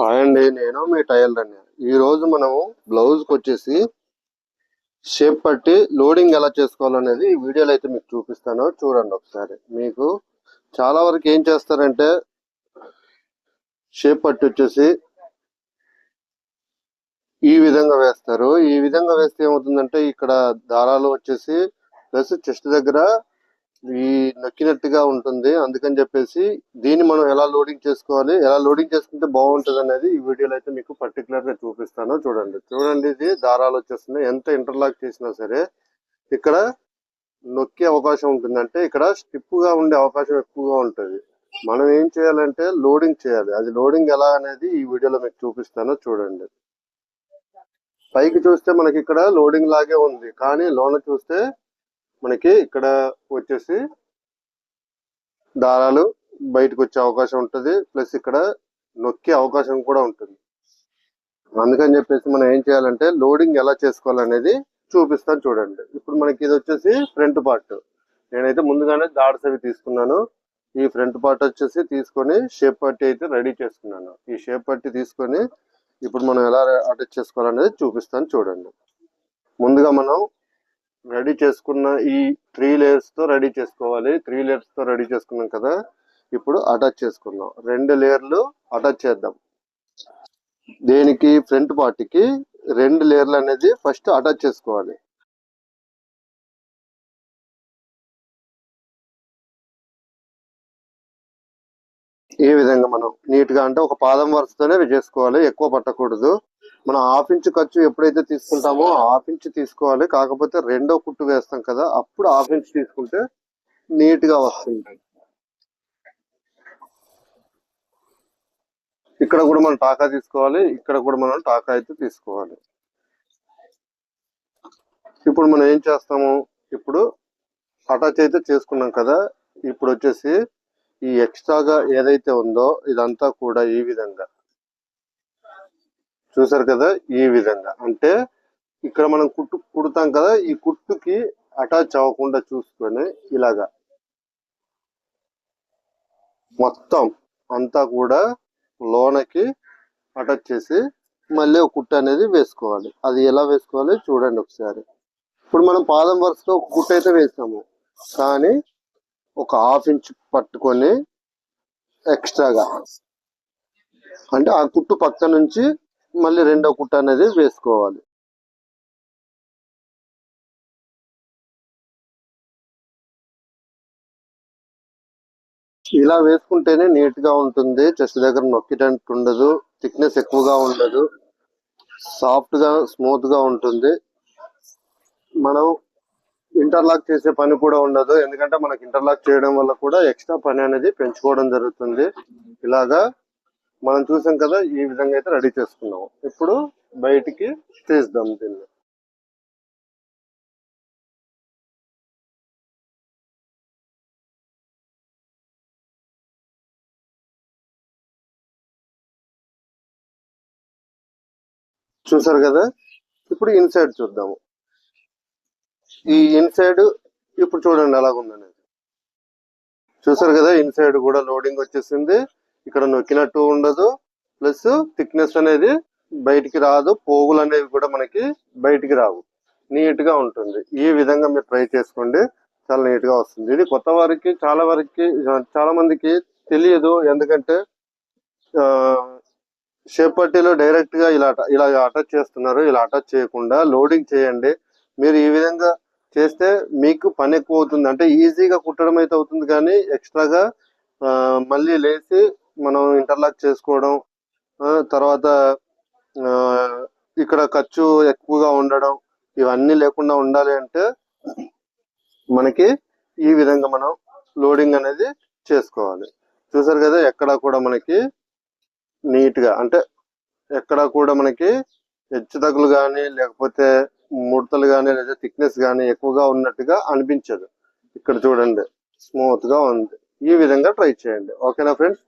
Hi అండి నేను మీ tailor అని ఈరోజు రోజు మనము బ్లౌజ్కి వచ్చేసి షేప్ పట్టి లోడింగ్ ఎలా చేసుకోవాలనేది ఈ వీడియోలో అయితే మీకు చూపిస్తాను. చూడండి ఒకసారి. మీకు చాలా వరకు ఏం చేస్తారంటే షేప్ పట్టి వచ్చేసి ఈ విధంగా వేస్తారు. ఈ విధంగా వేస్తే ఏమవుతుందంటే ఇక్కడ దారాలు వచ్చేసి ప్లస్ చెస్ట్ దగ్గర ఈ నొక్కినట్టుగా ఉంటుంది. అందుకని చెప్పేసి దీన్ని మనం ఎలా లోడింగ్ చేసుకోవాలి ఎలా లోడింగ్ చేసుకుంటే బాగుంటుంది అనేది ఈ వీడియోలో అయితే మీకు పర్టికులర్గా చూపిస్తాను. చూడండి. చూడండి ఇది దారాలు వచ్చేస్తున్నాయి. ఎంత ఇంటర్లాక్ చేసినా సరే ఇక్కడ నొక్కే అవకాశం ఉంటుంది. అంటే ఇక్కడ స్టిప్గా ఉండే అవకాశం ఎక్కువగా ఉంటుంది. మనం ఏం చేయాలంటే లోడింగ్ చేయాలి. అది లోడింగ్ ఎలా అనేది ఈ వీడియోలో మీకు చూపిస్తాను. చూడండి. పైకి చూస్తే మనకి ఇక్కడ లోడింగ్ లాగే ఉంది. కానీ లోన చూస్తే మనకి ఇక్కడ వచ్చేసి దారాలు బయటకు వచ్చే అవకాశం ఉంటుంది. ప్లస్ ఇక్కడ నొక్కే అవకాశం కూడా ఉంటుంది. అందుకని చెప్పేసి మనం ఏం చేయాలంటే లోడింగ్ ఎలా చేసుకోవాలనేది చూపిస్తాను చూడండి. ఇప్పుడు మనకి ఇది వచ్చేసి ఫ్రంట్ పార్ట్. నేనైతే ముందుగానే దాడసవి తీసుకున్నాను. ఈ ఫ్రంట్ పార్ట్ వచ్చేసి తీసుకొని షేప్ పట్టి అయితే రెడీ చేసుకున్నాను. ఈ షేప్ పట్టి తీసుకొని ఇప్పుడు మనం ఎలా అటాచ్ చేసుకోవాలనేది చూపిస్తాను చూడండి. ముందుగా మనం రెడీ చేసుకున్న ఈ త్రీ లేయర్స్తో రెడీ చేసుకోవాలి. త్రీ లేయర్స్తో రెడీ చేసుకున్నాం కదా. ఇప్పుడు అటాచ్ చేసుకుందాం. రెండు లేయర్లు అటాచ్ చేద్దాం. దేనికి? ఫ్రంట్ పార్టీకి రెండు లేయర్లు అనేది ఫస్ట్ అటాచ్ చేసుకోవాలి. ఏ విధంగా మనం నీట్గా అంటే ఒక పాదం వరుసతోనే చేసుకోవాలి. ఎక్కువ పట్టకూడదు. మనం హాఫ్ ఇంచ్ ఖర్చు ఎప్పుడైతే తీసుకుంటామో హాఫ్ ఇంచ్ తీసుకోవాలి. కాకపోతే రెండో కుట్టు వేస్తాం కదా అప్పుడు హాఫ్ ఇంచ్ తీసుకుంటే నీట్గా వస్తుంది. ఇక్కడ కూడా మనం టాకా తీసుకోవాలి ఇక్కడ కూడా మనం టాకా అయితే తీసుకోవాలి. ఇప్పుడు మనం ఏం చేస్తాము? ఇప్పుడు అటాచ్ అయితే చేసుకున్నాం కదా ఇప్పుడు వచ్చేసి ఈ ఎక్స్ట్రాగా ఏదైతే ఉందో ఇదంతా కూడా ఈ విధంగా. చూసారు కదా ఈ విధంగా. అంటే ఇక్కడ మనం కుట్టు కుడతాం కదా ఈ కుట్టుకి అటాచ్ అవ్వకుండా చూసుకొని ఇలాగా. మొత్తం అంతా కూడా లోనకి అటాచ్ చేసి మళ్ళీ ఒక కుట్టు అనేది వేసుకోవాలి. అది ఎలా వేసుకోవాలి చూడండి ఒకసారి. ఇప్పుడు మనం పాదం వరుసతో ఒక కుట్టు అయితే వేసాము. కానీ ఒక హాఫ్ ఇంచ్ పట్టుకొని ఎక్స్ట్రాగా. అంటే ఆ కుట్టు పక్క నుంచి మళ్ళీ రెండో కుట్ట అనేది వేసుకోవాలి. ఇలా వేసుకుంటేనే నీట్గా ఉంటుంది. చెస్ట్ దగ్గర నొక్కిటట్టు ఉండదు. థిక్నెస్ ఎక్కువగా ఉండదు. సాఫ్ట్గా స్మూత్గా ఉంటుంది. మనం ఇంటర్లాక్ చేసే పని కూడా ఉండదు. ఎందుకంటే మనకి ఇంటర్లాక్ చేయడం వల్ల కూడా ఎక్స్ట్రా పని అనేది పెంచుకోవడం జరుగుతుంది. ఇలాగా మనం చూసాం కదా ఈ విధంగా అయితే రెడీ చేసుకున్నాం. ఇప్పుడు బయటికి తీద్దాం దీన్ని. చూసారు కదా? ఇప్పుడు ఇన్సైడ్ చూద్దాము. ఈ ఇన్సైడ్ ఇప్పుడు చూడండి ఎలాగుందనేది. చూసారు కదా ఇన్సైడ్ కూడా లోడింగ్ వచ్చేసింది. ఇక్కడ నొక్కినట్టు ఉండదు. ప్లస్ థిక్నెస్ అనేది బయటికి రాదు. పోగులు అనేవి కూడా మనకి బయటికి రావు. నీట్గా ఉంటుంది. ఈ విధంగా మీరు ట్రై చేసుకోండి. చాలా నీట్గా వస్తుంది. ఇది కొత్త వారికి చాలా వరకు చాలా మందికి తెలియదు. ఎందుకంటే షేప్ పట్టీలో డైరెక్ట్గా ఇలా ఇలా అటాచ్ చేస్తున్నారు. ఇలా అటాచ్ చేయకుండా లోడింగ్ చేయండి. మీరు ఈ విధంగా చేస్తే మీకు పని ఎక్కువ అవుతుంది. అంటే ఈజీగా కుట్టడం అయితే అవుతుంది కానీ ఎక్స్ట్రాగా మళ్ళీ లేచి మనం ఇంటర్లాక్ చేసుకోవడం ఆ, తర్వాత ఆ, ఇక్కడ ఖర్చు ఎక్కువగా ఉండడం ఇవన్నీ లేకుండా ఉండాలి అంటే మనకి ఈ విధంగా మనం లోడింగ్ అనేది చేసుకోవాలి. చూసారు కదా ఎక్కడ కూడా మనకి నీట్గా అంటే ఎక్కడ కూడా మనకి హెచ్చు తగ్గులు కానీ లేకపోతే ముడతలు కానీ లేదా థిక్నెస్ కానీ ఎక్కువగా ఉన్నట్టుగా అనిపించదు. ఇక్కడ చూడండి స్మూత్గా ఉంది. ఈ విధంగా ట్రై చేయండి. ఓకేనా ఫ్రెండ్స్